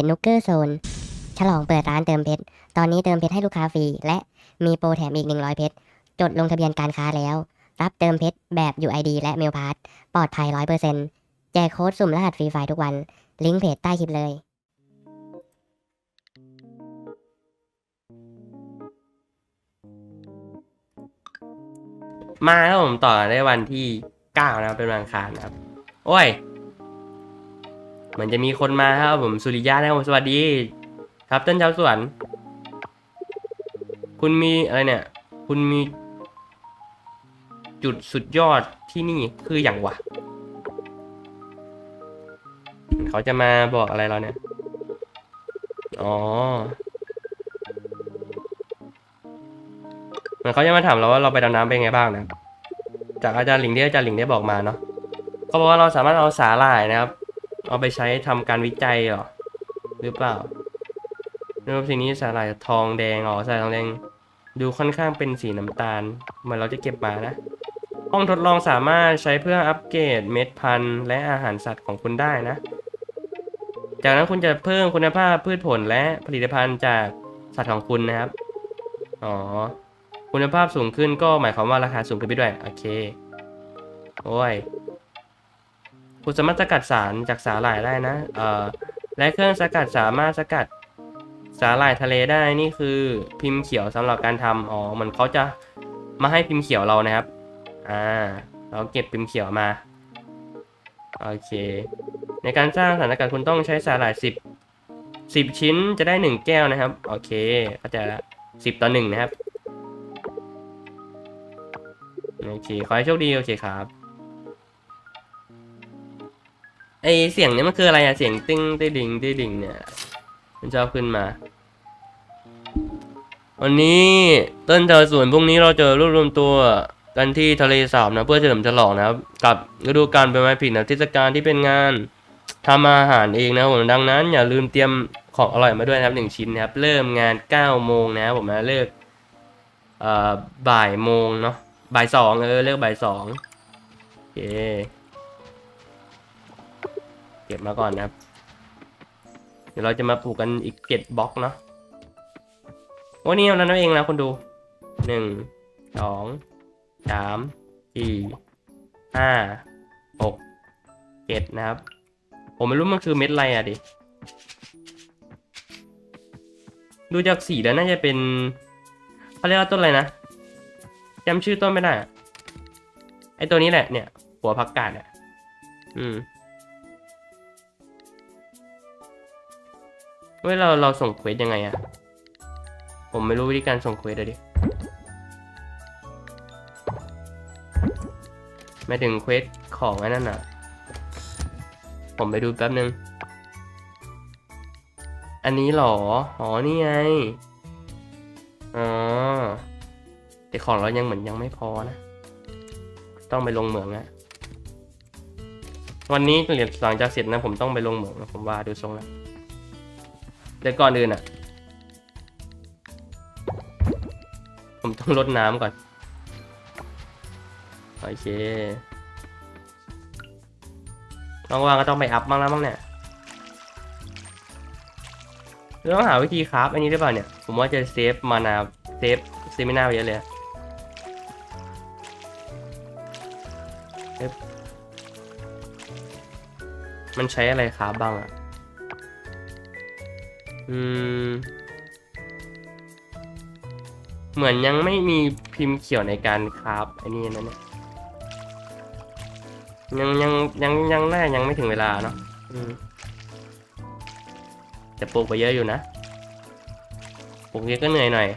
จนุกเกอร์โซนฉลองเปิดร้านเติมเพชร ตอนนี้เติมเพชรให้ลูกค้าฟรี และมีโปรแถมอีก 100 เพชร จดลงทะเบียนการค้าแล้ว รับเติมเพชรแบบ UID และเมลพาสปลอดภัย 100%แจกโค้ดสุ่มรหัสฟรีไฟล์ทุกวัน ลิงก์เพจใต้คลิปเลย มาครับผมต่อในวันที่เก้านะครับเป็นวันอังคารนะครับ โอ้ย เหมือนจะมีคนมาครับผมสุริยะนะครับผมสวัสดี ครับต้นชาวสวน คุณมีอะไรเนี่ย คุณมี จุดสุดยอดที่นี่คืออย่างวะเขาจะมาบอกอะไรเราเนี่ย อ๋อเหมือนเขาจะมาถามเราว่าเราไปดำน้ำเป็นไงบ้างนะจากอาจารย์หลิงที่อาจารย์หลิงได้บอกมาเนาะเขาบอกว่าเราสามารถเอาสาหร่ายนะครับ เอาไปใช้ทำการวิจัยเหรอ หรือเปล่ารูปสิ่งนี้สาหร่ายทองแดงอ๋อสาหร่ายทองแดง ดูค่อนข้างเป็นสีน้ำตาลเหมือนเราจะเก็บมานะ ห้องทดลองสามารถใช้เพื่ออัปเกรดเม็ดพันธุ์และอาหารสัตว์ของคุณได้นะ จากนั้นคุณจะเพิ่มคุณภาพพืชผลและผลิตภัณฑ์จากสัตว์ของคุณนะครับ อ๋อ คุณภาพสูงขึ้นก็หมายความว่าราคาสูงขึ้นไปด้วย โอเค โอ้ย คุณสามารถสกัดสารจากสาหร่ายได้นะ เอ่อ และเครื่องสกัดสามารถสกัดสาหร่ายทะเลได้ นี่คือพิมพ์เขียวสำหรับการทำอ๋อ เหมือนเขาจะมาให้พิมพ์เขียวเรานะครับ อ่า เราเก็บพิมพ์เขียวมา โอเค ในการสร้างสถารสกัดคุณต้องใช้สาหร่ายสิบสิบชิ้นจะได้หนึ่งแก้วนะครับ โอเค เข้าใจละสิบต่อหนึ่งนะครับ โอเค ขอให้โชคดี โอเคครับ ไอเสียงนี้มันคืออะไรอะเสียงติ้งติ้งดิงติ้งดิงเนี่ยมันชอบขึ้นมา วันนี้ต้นชาวสวนพรุ่งนี้เราจะรวบรวมตัวกันที่ทะเลสาบนะเพื่อเฉลิมฉลองนะครับ กับฤดูกาลใบไม้ผลินะเทศกาลที่เป็นงานทำอาหารเองนะผมดังนั้น อย่าลืมเตรียมของอร่อยมาด้วยนะครับหนึ่งชิ้นนะครับ เริ่มงาน9โมงนะครับผมนะเลิกเอ่อบ่ายโมงเนาะบ่ายสองเออเลิกบ่ายสองโอเค เก็บมาก่อนนะครับ เดี๋ยวเราจะมาปลูกกันอีกเจ็ดบล็อกเนาะวันนี้เอานั้นเองนะคนดูหนึ่งสองสามสี่ห้าหกเจ็ดนะครับ ผมไม่รู้มันคือเม็ดอะไรอะดิ ดูจากสีแล้วน่าจะเป็นเขาเรียกว่าต้นอะไรนะจำชื่อต้นไม่ได้ไอตัวนี้แหละเนี่ย หัวผักกาดอะ อืม เว้ยเราเราส่งเควสยังไงอะผมไม่รู้วิธีการส่งเควสเลยดิไม่ถึงเควสของไอ้นั่นอะผมไปดูแป๊บนึง อันนี้หรอ อ๋อ นี่ไง อ๋อ แต่ของเรายังเหมือนยังไม่พอนะ ต้องไปลงเหมืองอะวันนี้เหรียญหลังจากเสร็จนะ ผมต้องไปลงเหมืองนะผมว่าดูทรงแล้ว เดี๋ยวก่อนอื่นอะ ผมต้องลดน้ำก่อน โอเคว่างๆก็ต้องไปอัพบ้างแล้วบ้างเนี่ยเราต้องหาวิธีคราฟอันนี้ได้เปล่าเนี่ย ผมว่าจะเซฟมานาเซฟเซมินาไปเยอะเลยมันใช้อะไรคราฟบ้างอะ่ะ อืม เหมือนยังไม่มีพิมพ์เขียวในการคราฟไอ้นี่นะเนี่ยยังยังยังยังน่ายังไม่ถึงเวลาเนาะอืมแต่ปลูกไปเยอะอยู่นะปลูกเยอะก็เหนื่อยหน่อย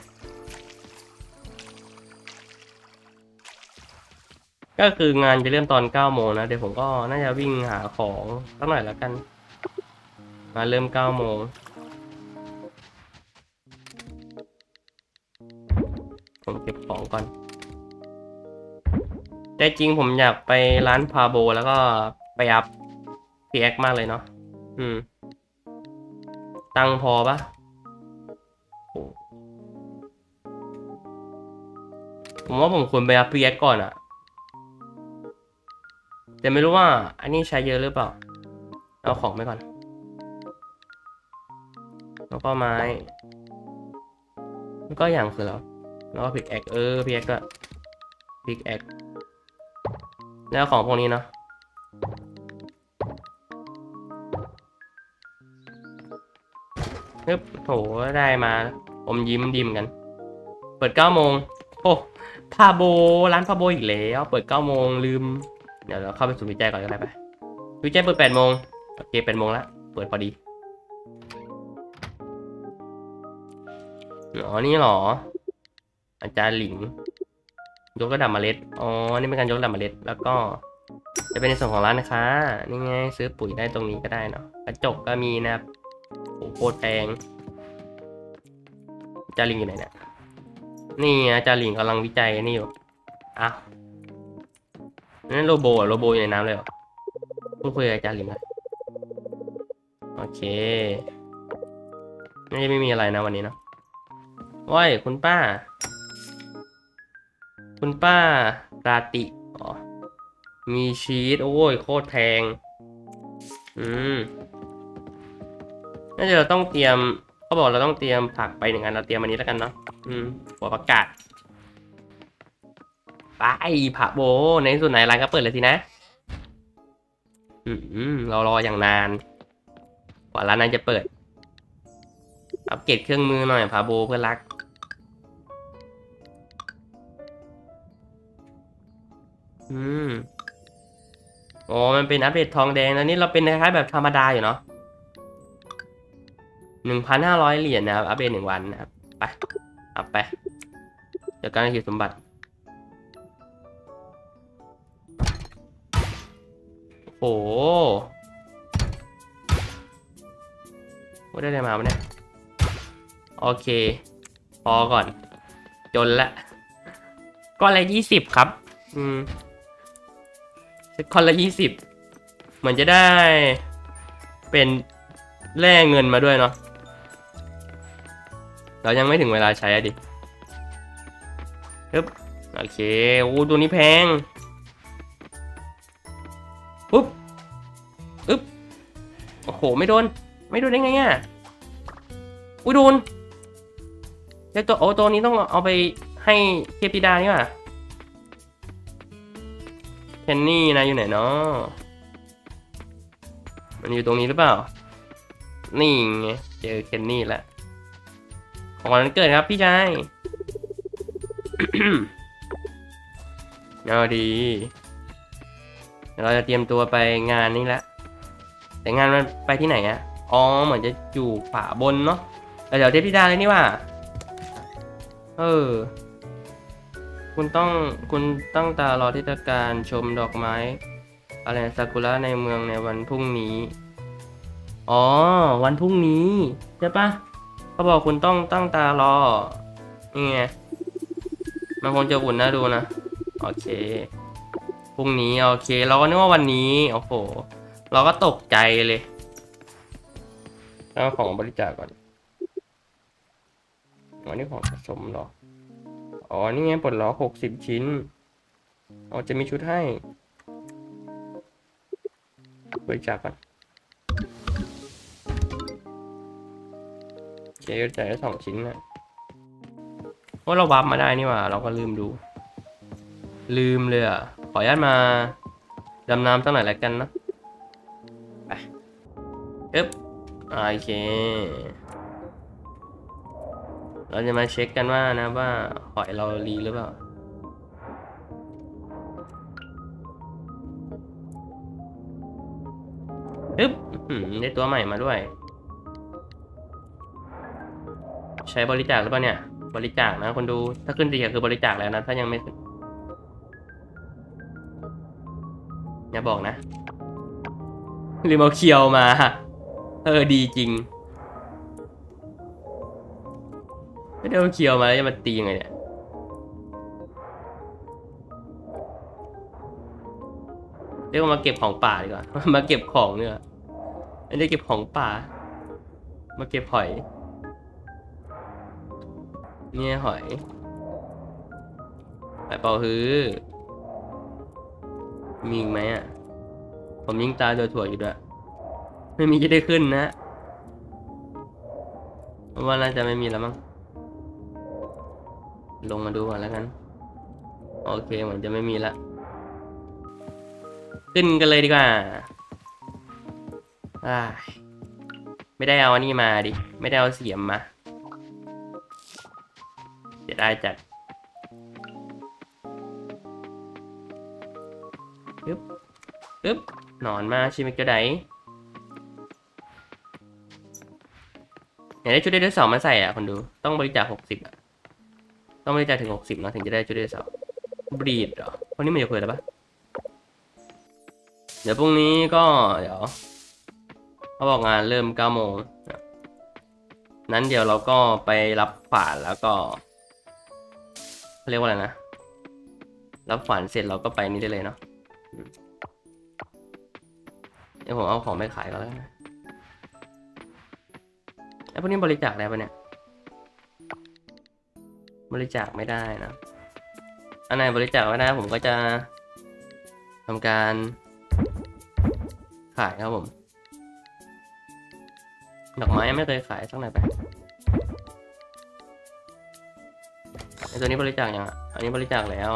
ก็คืองานจะเริ่มตอน9โมงนะ เดี๋ยวผมก็น่าจะวิ่งหาของสักหน่อยแล้วกัน มาเริ่ม9โมง ก่อน แต่จริงผมอยากไปร้านพาโบแล้วก็ไปอัพพีแอคมากเลยเนาะ อืม ตังพอปะผมว่าผมควรไปอัพพีแอคก่อนอะแต่ไม่รู้ว่า อันนี้ใช้เยอะหรือเปล่า เอาของไปก่อน แล้วก็ไม้ แล้วก็อย่างคือแล้ว แล้วก็พิกแอคเออพิกแอคก็พิกแอคแล้วของพวกนี้เนาะปึ๊บโถได้มาอมยิ้มดิมกัน เปิดเก้าโมงโอ้พาโบร้านพาโบอีกแล้ว เปิดเก้าโมงลืม เดี๋ยวเราเข้าไปสู่วิจัยก่อนก็ได้ไปวิจัยเปิดแปดโมงโอเคแปดโมงละเปิดพอดีอ๋อนี่เหรอ อาจารย์หลิง ยกระดับเมล็ด อ๋อ นี่เป็นการยกระดับเมล็ด แล้วก็ จะเป็นในส่วนของร้านนะคะนี่ไงซื้อปุ๋ยได้ตรงนี้ก็ได้เนาะ กระจกก็มีนะครับโอ้โหโคตรแพงอาจารย์หลิงอยู่ไหนเนี่ย นี่อาจารย์หลิงกำลังวิจัยนี่อยู่ อ้าวนั่นโรโบอะโรโบอยู่ในน้ำเลยเหรอพูดคุยกับอาจารย์หลิงเลยโอเคน่าจะไม่มีอะไรนะวันนี้เนาะว้ยคุณป้า คุณป้าราติอ๋อมีชีสโอ้ยโคตรแพง อืมน่าจะเราต้องเตรียมเขาบอกเราต้องเตรียมผักไปหนึ่งอันเราเตรียมอันนี้แล้วกันเนาะอืมหัวประกาศไปผักโบในส่วนไหนร้านก็เปิดเลยสินะ อืมเรารออย่างนาน กว่าร้านนั้นจะเปิดอัปเกรดเครื่องมือหน่อยพาโบเพื่อนรัก อืมอ๋อมันเป็นอัปเดตทองแดงแล้วนี่เราเป็นคล้ายๆแบบธรรมดาอยู่เนาะหนึ่งพันห้าร้อยเหรียญนะครับ อัปเดตหนึ่งวันนะครับ ไป อัพไปเดี๋ยวการขีดสมบัติ โอ้โหว่าได้อะไรมาวะเนี่ย โอเค พอก่อน จนละก้อนละยี่สิบครับ อืม สักก้อนละยี่สิบเหมือนจะได้เป็นแร่เงินมาด้วยเนาะเรายังไม่ถึงเวลาใช้อะดิปึ๊บโอเคโอ้ตัวนี้แพงปุ๊บอึ๊บโอ้โห ไม่โดน ไม่โดนได้ไงอะอุ้ยโดนแล้วตัวโอ้ตัวนี้ต้องเอาไปให้เทพธิดานี่ว่ะ เคนนี่นะอยู่ไหนเนาะมันอยู่ตรงนี้หรือเปล่า นี่ไงเจอเคนนี่แล้วของวันเกิดครับพี่ชายเอาดีเดี๋ยวเราจะเตรียมตัวไปงานนี้แล้วแต่งานมันไปที่ไหนอะอ๋อเหมือนจะอยู่ฝาบนเนาะเดี๋ยวเทพธิดาเลยนี่ว่า เออ คุณต้องคุณตั้งตารอเทศกาลชมดอกไม้อะไรนซากุระในเมืองในวันพรุ่งนี้ อ๋อ วันพรุ่งนี้ใช่ปะเขาบอกคุณต้องตั้งตารอ นี่ไง มันคงจะอุ่นน่าดูนะ โอเค พรุ่งนี้ โอเค เราก็นึกว่าวันนี้ โอ้โห เราก็ตกใจเลยเอาของบริจาคก่อนอ๋อนี่ของผสมหรอ อ๋อ นี่ไงปลดล็อกหกสิบชิ้น อ๋อ จะมีชุดให้บริจาคก่อนเคก็จ่ายได้สองชิ้นนะว่าเราวับมาได้นี่ว่า เราก็ลืมดู ลืมเลยอะ ขออนุญาตมา ดำน้ำสักหน่อยแล้วกันนะ ไปอึ๊บโอเค เราจะมาเช็คกันว่านะว่าหอยเรารีหรือเปล่าฮึบอื้อได้ตัวใหม่มาด้วย ใช้บริจาคหรือเปล่าเนี่ย บริจาคนะคนดู ถ้าขึ้นตีคือบริจาคแล้วนะ ถ้ายังไม่ขึ้นอย่าบอกนะลืมเอาเคียวมา เออดีจริง ได้เอาเคียวมาแล้วจะมาตียังไงเนี่ยเรียกว่ามาเก็บของป่าดีกว่า มาเก็บของเนี่ยไม่ได้เก็บของป่า มาเก็บหอย เนี่ยหอยไปเป่าฮื้อมีอีกไหมอะ ผมยิงตาตัวถั่วอยู่ด้วย ไม่มีจะได้ขึ้นนะว่าน่าจะไม่มีแล้วมั้ง ลงมาดูก่อนแล้วกัน โอเคเหมือนจะไม่มีละขึ้นกันเลยดีกว่าไม่ได้เอาอันนี้มาดิ ไม่ได้เอาเสียมมาเสียดายจัดปึ๊บปึ๊บหนอนมาชิมิกระไดอยากได้ชุดไดโนเสาร์มาใส่อะคนดู ต้องบริจาคหกสิบอะ ต้องบริจาคถึงหกสิบนะถึงจะได้ชุดไดโนเสาร์บรีดเหรอคนนี้มันจะเคยแล้วปะเดี๋ยวพรุ่งนี้ก็เดี๋ยวเขาบอกงานเริ่มเก้าโมงนั้นเดี๋ยวเราก็ไปรับขวานแล้วก็เขาเรียกว่าอะไรนะ รับขวานเสร็จเราก็ไปนี่ได้เลยเนาะเดี๋ยวผมเอาของไปขายก่อนแล้วนะไอ้พวกนี้บริจาคได้ปะเนี่ย บริจาคไม่ได้นะอันไหนบริจาคไม่ได้ผมก็จะทำการขายครับผมดอกไม้ยังไม่เคยขายสักหน่อยไปไอตัวนี้บริจาคยังอะ อันนี้บริจาคแล้ว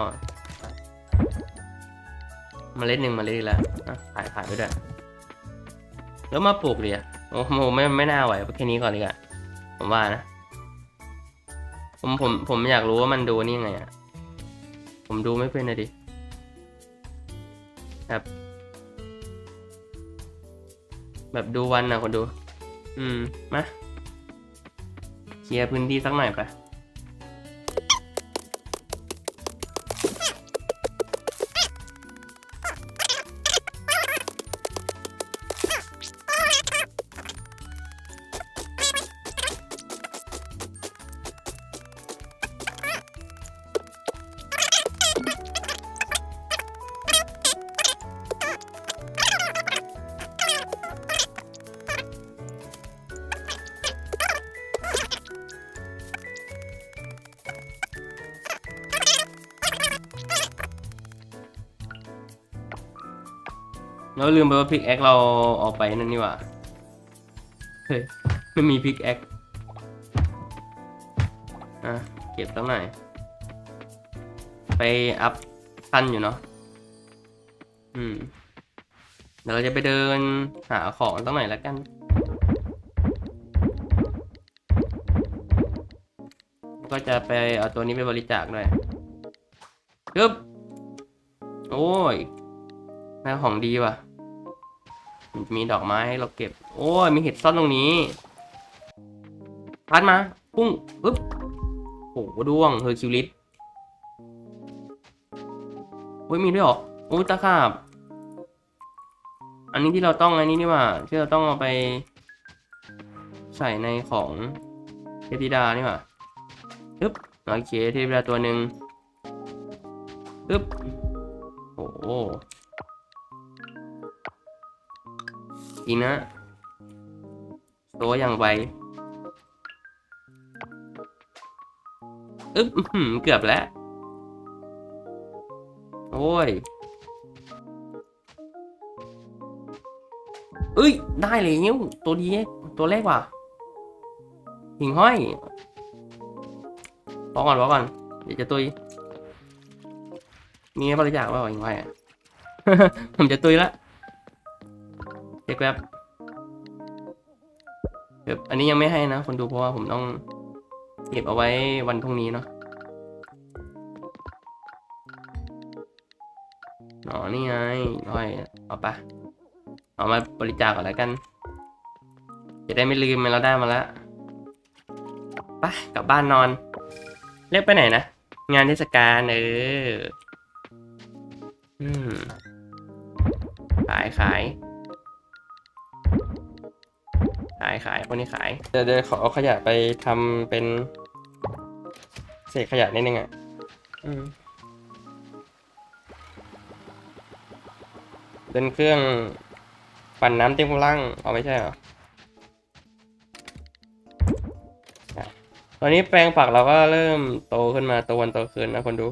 เมาเล็ดหนึ่งเมาเล็ดแล้วอะขายขายไปด้วยแล้วมาปลูกดิอะโอ้โหไม่ไม่น่าไหวแค่นี้ก่อนดีกว่าผมว่านะ ผมผมผมอยากรู้ว่ามันดูนี่ไงอะผมดูไม่เป็นเลยดิแบบแบบดูวันนะคนดู อืม มา เคลียร์พื้นที่สักหน่อยไป มไปว่าพิกแอคเราออกไปนั่นนี่ว่าเฮ้ยไม่มีพิกแอคอะเก็บตั้งไหนไปอัพขั้นอยู่เนาะอืมเดี๋ยวเราจะไปเดินหาของตั้งไหนแล้วกันก็จะไปเอาตัวนี้ไปบริจาคด้วยปึ๊บโอ้ยแม่ของดีว่ะ มีดอกไม้ให้เราเก็บ โอ้ยมีเห็ดซ่อนตรงนี้ พัดมา พุ่งปึ๊บโอ้โหด้วง เฮอร์คิวลิสโอ้ยมีด้วยหรอโอ้ยตะขาบ อันนี้ที่เราต้องอันนี้นี่ว่า ที่เราต้องเอาไป ใส่ในของเทพธิดานี่ว่าปึ๊บโอเคเทพธิดาตัวหนึ่งปึ๊บโอ้ อีกนะตัวอย่างไวอึ๊บเกือบแล้ว โอ้ยเอ้ย ได้เลยนิ้วตัวดีตัวแรกว่ะหิ่งห้อยบอกก่อนบอกก่อน เดี๋ยวจะตุยมีบริจาคว่าหิ่งห้อยอะผมจะตุยละ เช็คแป๊บแบบอันนี้ยังไม่ให้นะ คนดูเพราะว่าผมต้องเก็บเอาไว้วันพรุ่งนี้เนาะอ๋อนี่ไงน้อยเอาปะเอามาบริจาคก่อนแล้วกัน จะได้ไม่ลืมมันเราได้มาแล้วไปกลับบ้านนอน เรียกไปไหนนะ งานเทศกาลเอออืมขายขายายขายพวกนี้ขายเดี๋ยวเดี๋ยวขอเอาขยะไปทำเป็น เศษขยะนิดนึงอะอืมเป็นเครื่องปั่นน้ำเต็มกำลังเอาไม่ใช่เหรออะตอนนี้แปลงผักเราก็เริ่มโตขึ้นมาโตวันโตคืนนะคนดู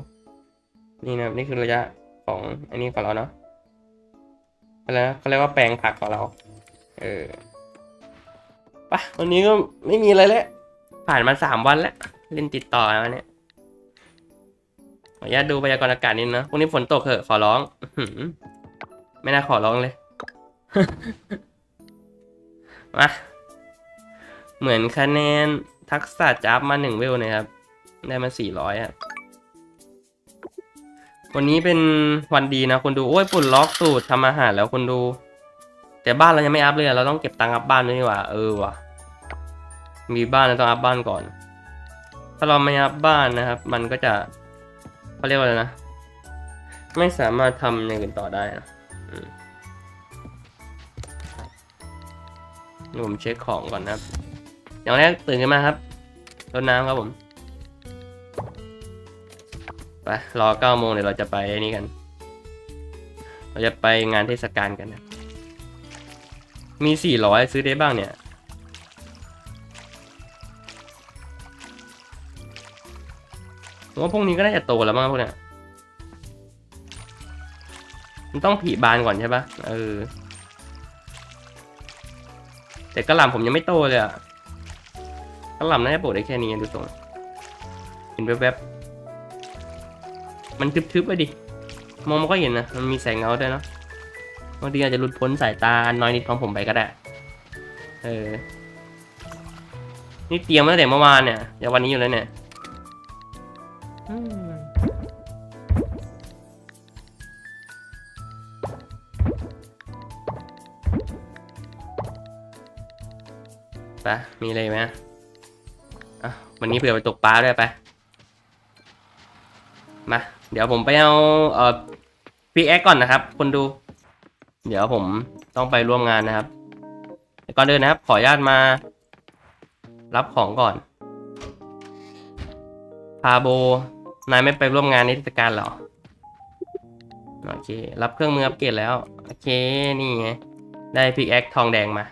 นี่นะนี่คือระยะของอันนี้ของเราเนาะอะไรนะเขาเรียกว่าแปลงผักของเรา เออ ปะวันนี้ก็ไม่มีอะไรแล้วผ่านมาสามวันแล้ว เล่นติดต่อแล้วเนี่ยขออนุญาตดูพยากรณ์อากาศนิดนะพรุ่งนี้ฝนตกเหอะขอร้องไม่น่าขอร้องเลยมาเหมือนคะแนนทักษะจับมาหนึ่งเวลนะครับ ได้มาสี่ร้อยอะวันนี้เป็นวันดีนะคนดู โอ้ยปุ่นล็อกสูตรทำอาหารแล้วคนดู แต่บ้านเรายังไม่อัพเลยอะเราต้องเก็บตังค์อัพบ้านด้วยนี่หว่า เออว่ะ มีบ้านเราต้องอัพบ้านก่อน ถ้าเราไม่อัพบ้านนะครับ มันก็จะเขาเรียกว่าอะไรนะ ไม่สามารถทำอย่างอื่นต่อได้นะผมเช็คของก่อนนะครับ อย่างแรกตื่นขึ้นมาครับรดน้ำครับผม ไปรอเก้าโมงเดี๋ยวเราจะไปนี่กัน เราจะไปงานเทศกาลกันนะมีสี่ร้อยซื้อได้บ้างเนี่ย ผมว่าพวกนี้ก็น่าจะโตแล้วมั้งพวกเนี้ยมันต้องผีบานก่อนใช่ปะเออ แต่กระหล่ำผมยังไม่โตเลยอะกระหล่ำน่าจะปลูกได้แค่นี้ดูทรงเห็นแวบๆมันทึบๆไปดิ มองมันก็เห็นนะ มันมีแสงเงาด้วยเนาะบางทีอาจจะหลุดพ้นสายตา น้อยนิดของผมไปก็ได้ เออ นี่เตรียมมาตั้งแต่เมื่อวานเนี่ยเดี๋ยววันนี้อยู่แล้วเนี่ย อืมไปมีอะไรไหมอะวันนี้เผื่อไปตกปลาด้วยไป มา เดี๋ยวผมไปเอาเอ่อพีแอคก่อนนะครับ คนดู เดี๋ยวผมต้องไปร่วมงานนะครับก่อนเดินนะครับ ขออนุญาตมา รับของก่อน พาโบ นายไม่ไปร่วมงานนิทรรศการหรอ โอเค รับเครื่องมืออัปเกรดแล้ว โอเค นี่ไง ได้พิกแอคทองแดงมา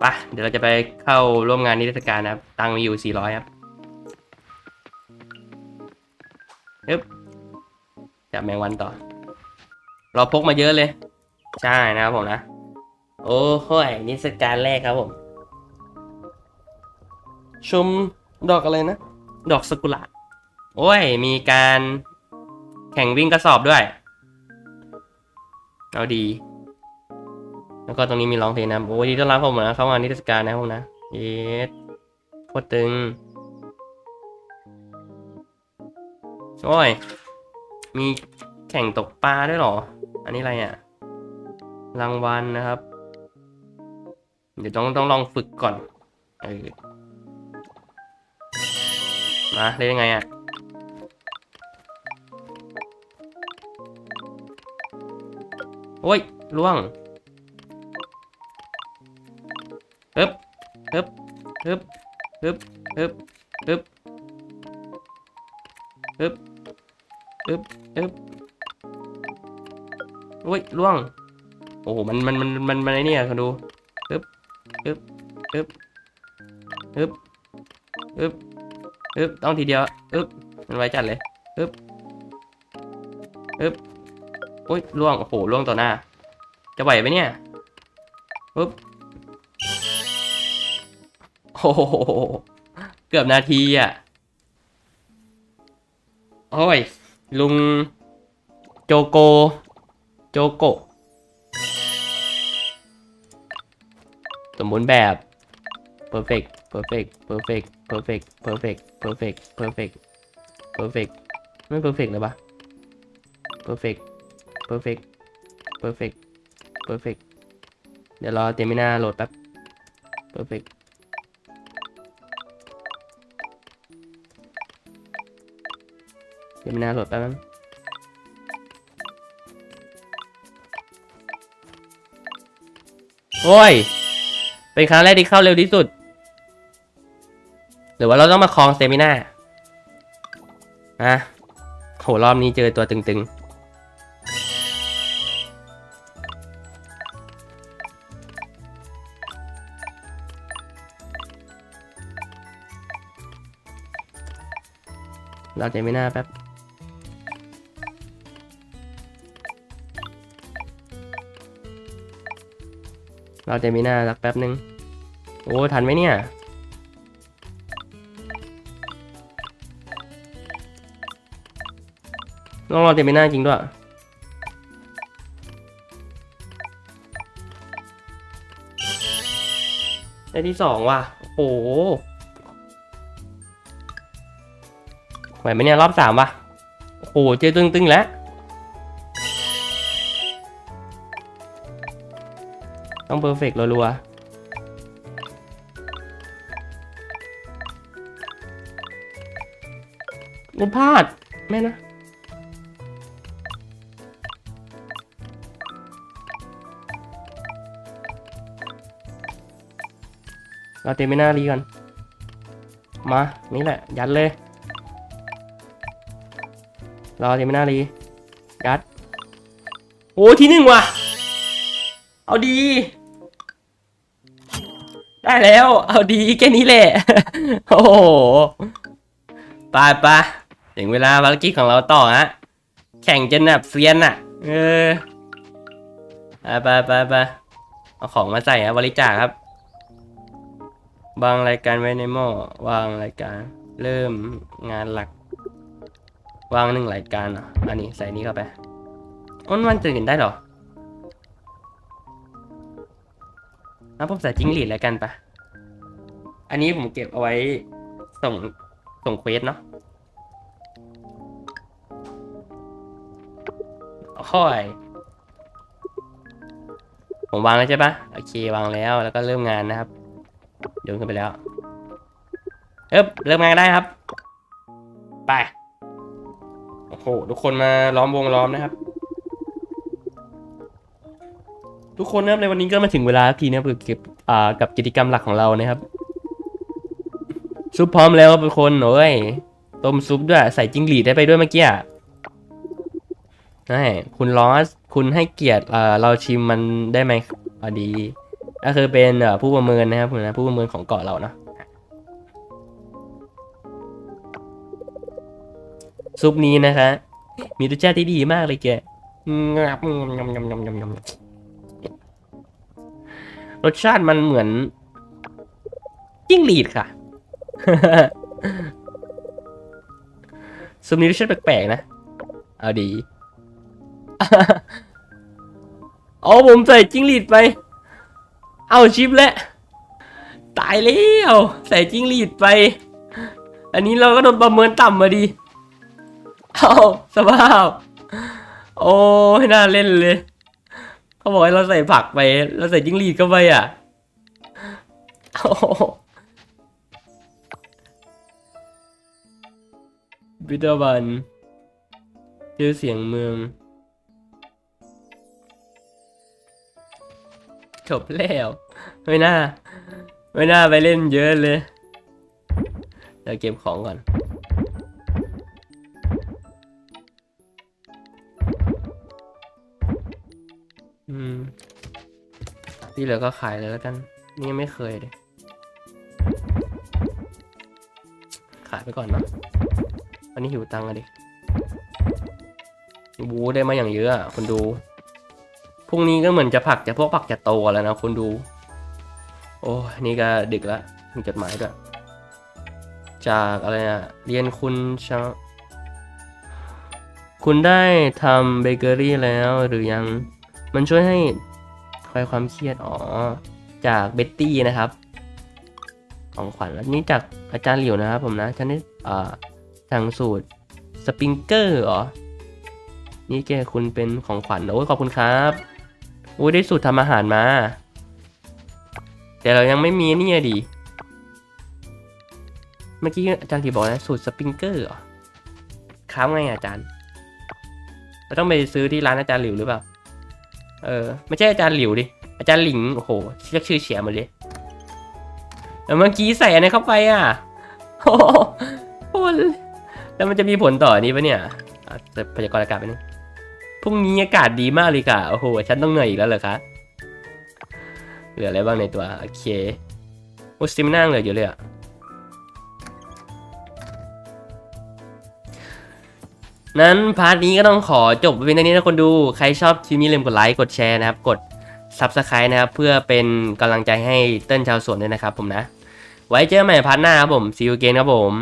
ไปะเดี๋ยวเราจะไปเข้าร่วมงานนิทรรศการนะครับ ตังค์มีอยู่ 400 ครับฮึบจับแมงวันต่อ เราพกมาเยอะเลย ใช่นะครับผมนะ โอ้โหยนิทรรศการแรกครับผม ชม ดอกอะไรนะ ดอกสกุระโอ้ย มีการแข่งวิ่งกระสอบด้วย เอาดี แล้วก็ตรงนี้มีร้องเพลงนะโอ้ยต้อนรับผมนะเข้ามานิทรรศการนะผมนะเยสโคตรตึง โอ้ย มีแข่งตกปลาด้วยหรอ อันนี้อะไรอะ รางวัลนะครับ เดี๋ยวต้องต้องลองฝึกก่อน เออ มาเล่นยังไงอะโอ้ยล่วงฮึบฮึบฮึบฮึบฮึบฮึบฮึบฮึบฮึบโอ้ยล่วง โอ้โห มัน มัน มัน มันมันไอ้เนี่ยคุณดูฮึบฮึบฮึบฮึบฮึบ ฮึบต้องทีเดียวฮึบมันไวจัดเลยฮึบฮึบโอ้ยล่วงโอ้โหล่วงต่อหน้า จะไหวไหมเนี่ยฮึบโอ้โหเกือบนาทีอะโอ้ย ลุง โจโก โจโกสมบูรณ์แบบ perfect perfect perfect perfect perfect perfect perfect perfect ไม่ perfect เลยปะ perfect perfect perfect perfect เดี๋ยวรอเตมินาโหลดแป๊บ perfect เตมินาโหลดแป๊บนึงโอ้ย เป็นครั้งแรกที่เข้าเร็วที่สุด หรือว่าเราต้องมาคลองเตมิน่าอะโหรอบนี้เจอตัวตึงๆ เราเตมิน่าแป๊บเราสเตมิน่าสักแป๊บนึง โอ้ ทันไหมเนี่ย ลองรอเต็มไปหน้าจริงด้วย ได้ที่สองว่ะ โอ้โหไหวไหมเนี่ย รอบสามว่ะ โอ้โห เจอตึงๆแล้วต้องเพอร์เฟกต์รัวๆมันพลาด ไม่นะ เราเต็มไม่น่ารีก่อน มา นี่แหละ ยัดเลยรอเต็มไม่น่ารี ยัด โอ้ที่หนึ่งว่ะ เอาดี ได้แล้ว เอาดีแค่นี้แหละ โอ้โหปไปถึงเวลาภารกิจของเราต่อฮะ แข่งจนแบบเซียนอะเออไปไปไปไปเอาของมาใส่ครับบริจาคครับ วางรายการไว้ในหม้อวางรายการ เริ่มงานหลัก วางหนึ่งรายการอะ อันนี้ใส่นี้เข้าไปอ้นมันจะเห็นได้หรออะผมใส่จิ้งหรีดแล้วกันปะอันนี้ผมเก็บเอาไว้ส่งส่งเควสเนาะค่อยผมวางแล้วใช่ปะโอเค วางแล้วแล้วก็เริ่มงานนะครับ โยนขึ้นไปแล้วเอ๊บเริ่มงานได้ครับ ไป โอ้โห ทุกคนมาล้อมวงล้อมนะครับ ทุกคนนะครับในวันนี้ก็มาถึงเวลาทีนะครับเก็บอ่ากับกิจกรรมหลักของเรานะครับ ซุปพร้อมแล้วครับทุกคนโอ้ยต้มซุปด้วยใส่จิ้งหรีดได้ไปด้วยเมื่อกี้ใช่คุณลอส คุณให้เกียรติเราชิมมันได้ไหมอดี ก็คือเป็นผู้ประเมินนะครับผมนะผู้ประเมินของเกาะเราเนาะซุปนี้นะคะ มีรสชาติที่ดีมากเลยแกงับยำยำยำยำยำรสชาติมันเหมือนจิ้งหรีดค่ะซุปนี้รสชาติแปลกๆนะ เอาดี เอาผมใส่จิ้งหรีดไป เอาชิปแล้ว ตายแล้วใส่จิ้งหรีดไป อันนี้เราก็โดนประเมินต่ำมาดี เอาสภาพ โอ้ยน่าเล่นเลย เขาบอกให้เราใส่ผักไป เราใส่จิ้งหรีดเข้าไปอะโอ้บิดาบันชื่อเสียงเมือง จบแล้ว ไม่น่า ไม่น่าไปเล่นเยอะเลย เดี๋ยวเก็บของก่อน อืม ที่เหลือก็ขายเลยแล้วกัน นี่ยไม่เคยเลย ขายไปก่อนเนาะวันนี้หิวตังค์อะดิบูได้มาอย่างเยอะอะคนดู พรุ่งนี้ก็เหมือนจะผักจะพวกผักจะโตแล้วนะคุณดู โอ้นี่ก็ดึกแล้วมีจดหมายด้วย จากอะไรนะเรียนคุณชาคุณได้ทำเบเกอรี่แล้วหรือยังมันช่วยให้คลายความเครียดอ๋อจากเบ็ตตี้นะครับของขวัญแล้วนี่จากอาจารย์หลิวนะครับผมนะฉันได้อ่าทางสูตรสปริงเกอร์เหรอ นี่แกคุณเป็นของขวัญโอ้ยขอบคุณครับ อ้ยได้สูตรทำอาหารมา แต่เรายังไม่มีนี่อะดิ เมื่อกี้อาจารย์ที่บอกนะสูตรสปริงเกอร์เหรอค้าไงอะอาจารย์ เราต้องไปซื้อที่ร้านอาจารย์หลิวหรือเปล่า เออ ไม่ใช่อาจารย์หลิวดิ อาจารย์หลิง โอ้โหเรียกชื่อเฉียหมดเลยแต่เมื่อกี้ใส่อะไรเข้าไปอะโอ้โหแล้วมันจะมีผลต่อนี้ปะเนี่ยแต่พยากรณ์อากาศไปนึง พรุ่งนี้อากาศดีมากเลยค่ะ โอ้โห ฉันต้องเหนื่อยอีกแล้วเหรอคะ เหลืออะไรบ้างในตัว โอเคโอ้สติมน่าเหลือเยอะเลยอะนั้นพาร์ทนี้ก็ต้องขอจบไปเพียงเท่านี้นะคนดู ใครชอบคลิปนี้ลืมกดไลค์ กดแชร์นะครับ กด Subscribe นะครับ เพื่อเป็นกำลังใจให้เต้นชาวสวนด้วยนะครับผมนะ ไว้เจอกันใหม่พาร์ทหน้าครับผม See you again ครับผม